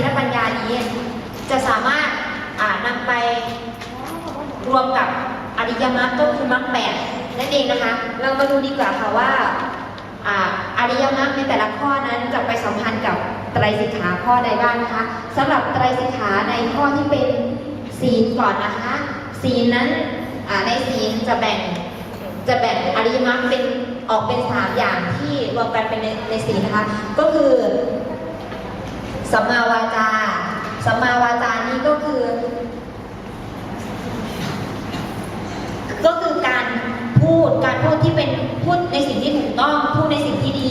และปัญญานี้จะสามารถอ่านำไปรวมกับอริยมรรคก็คือมรรคแปดนั่นเองนะคะ เรามาดูดีกว่าค่ะว่าอริยมรรคในแต่ละข้อนั้นจะไปสัมพันธ์กับไตรสิกขาข้อใดบ้างนะคะสำหรับไตรสิกขาในข้อที่เป็นศีลก่อนนะคะ ศีลนั้นในศีลจะแบ่งจะแบ่งอริยมรรคเป็นออกเป็นสามอย่างที่รวมกันเป็นในในศีลนะคะ ก็คือ สัมมาวาจา สัมมาวาจานี่ก็คือ ก็คือการพูด การพูดที่เป็นพูดในสิ่งที่ถูกต้อง พูดในสิ่งที่ดี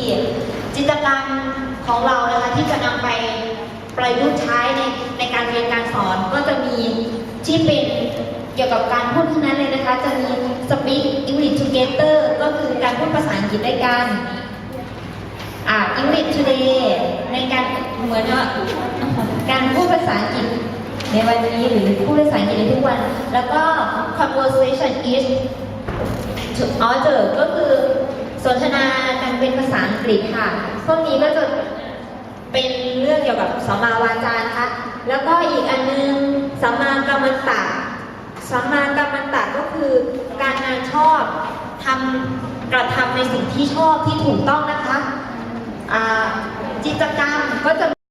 จิตกรรมของเรานะคะที่จะนำไปประยุกต์ใช้ในในการเรียนการสอนก็จะมีที่เป็นเกี่ยวกับการพูดทั้งนั้นเลยนะคะ จะมี speak English together ก็คือการพูดภาษาอังกฤษด้วยกันอ่า English today ในการเหมือนว่าการ พูดภาษาอังกฤษในวันนี้หรือพูดภาษาอังกฤษในทุกวัน แล้วก็ conversation is to order ก็คือสนทนากันเป็นภาษาอังกฤษค่ะ พวกนี้ก็จะเป็นเรื่องเกี่ยวกับสัมมาวาจานะคะ แล้วก็อีกอันนึงสัมมากรรมตะสัมมากรรมตะก็คือการงานชอบทำกระทำในสิ่งที่ชอบที่ถูกต้องนะคะจิตกรรมก็จะ